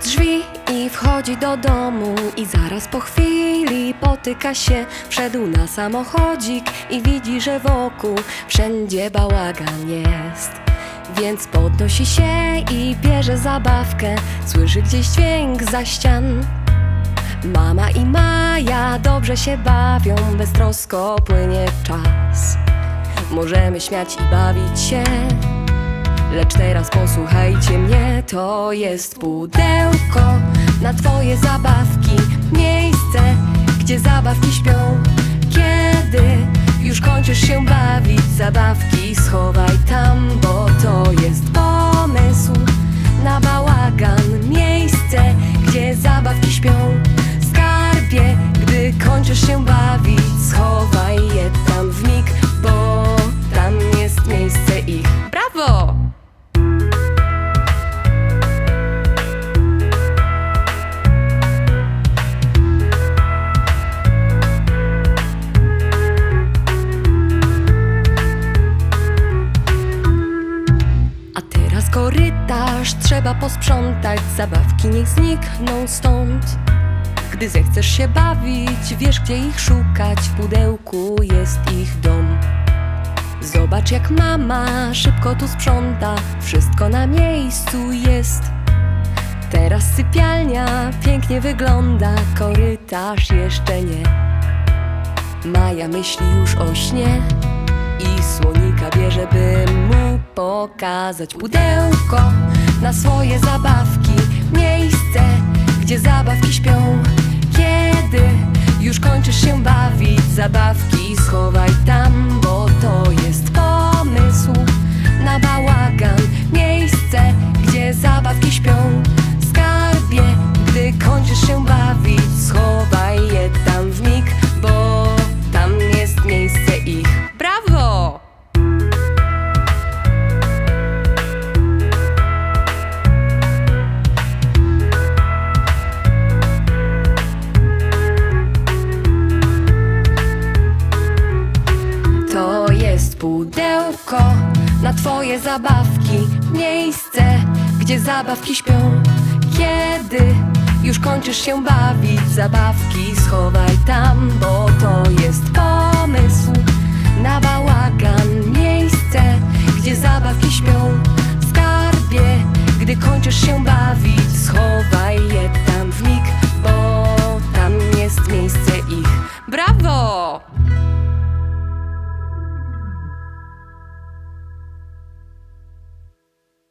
drzwi i wchodzi do domu I zaraz po chwili potyka się. Wszedł na samochodzik i widzi, że wokół Wszędzie bałagan jest. Więc podnosi się i bierze zabawkę. Słyszy gdzieś dźwięk za ścian. Mama i Maja dobrze się bawią Beztrosko płynie czas. Możemy śmiać i bawić się Lecz teraz posłuchajcie mnie, to jest pudełko na twoje zabawki. Miejsce, gdzie zabawki śpią. Kiedy już kończysz się bawić, zabawki schowaj tam, bo to jest pomysł na bałagan. Miejsce, gdzie zabawki śpią. Skarbie, gdy kończysz się bawić, korytarz trzeba posprzątać, zabawki niech znikną stąd. Gdy zechcesz się bawić, wiesz gdzie ich szukać, w pudełku jest ich dom. Zobacz jak mama szybko tu sprząta, wszystko na miejscu jest. Teraz sypialnia pięknie wygląda, korytarz jeszcze nie. Maja myśli już o śnie i słonika bierze, by pokazać pudełko na swoje zabawki. Miejsce, gdzie zabawki śpią. Kiedy już kończysz się bawić, zabawki schowaj tam, pudełko na twoje zabawki. Miejsce, gdzie zabawki śpią. Kiedy już kończysz się bawić, zabawki schowaj tam, bo to jest pomysł na bałagan.